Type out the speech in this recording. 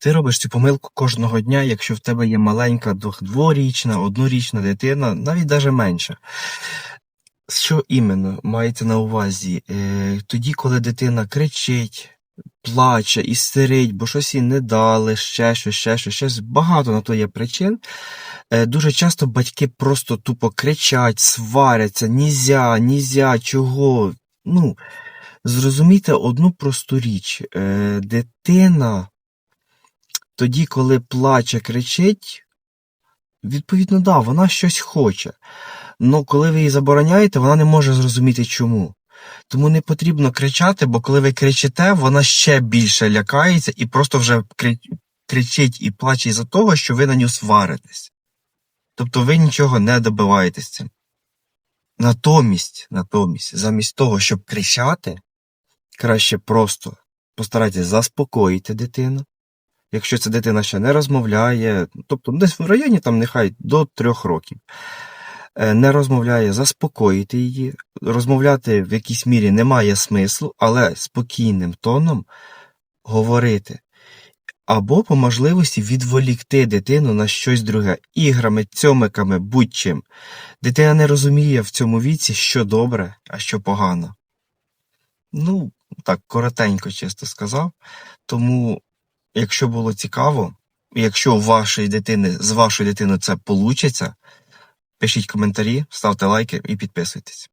Ти робиш цю помилку кожного дня, якщо в тебе є маленька дворічна, однорічна дитина, навіть даже менша. Що іменно мається на увазі? Е, тоді, коли дитина кричить, плаче, істерить, бо щось їй не дали, ще щось, ще щось, щось. Багато на то є причин. Е, дуже часто батьки просто тупо кричать, сваряться, нізя, нізя, чого. Ну, зрозумійте одну просту річ. Е, дитина тоді, коли плаче, кричить, відповідно, да, вона щось хоче. Ну, коли ви її забороняєте, вона не може зрозуміти чому. Тому не потрібно кричати, бо коли ви кричите, вона ще більше лякається і просто вже кричить і плаче із-за того, що ви на нього сваритесь. Тобто ви нічого не добиваєтесь цим. Натомість, натомість, замість того, щоб кричати, краще просто постарайтесь заспокоїти дитину. Якщо ця дитина ще не розмовляє, тобто десь в районі там нехай до трьох років, е, не розмовляє, заспокоїти її. Розмовляти в якійсь мірі немає смислу, але спокійним тоном говорити. Або по можливості відволікти дитину на щось друге, іграми, цьомиками, будь-чим. Дитина не розуміє в цьому віці, що добре, а що погано. Ну, так, коротенько, чисто сказав. Тому, якщо було цікаво, якщо вашої дитини, з вашою дитиною це получиться, пишіть коментарі, ставте лайки і підписуйтесь.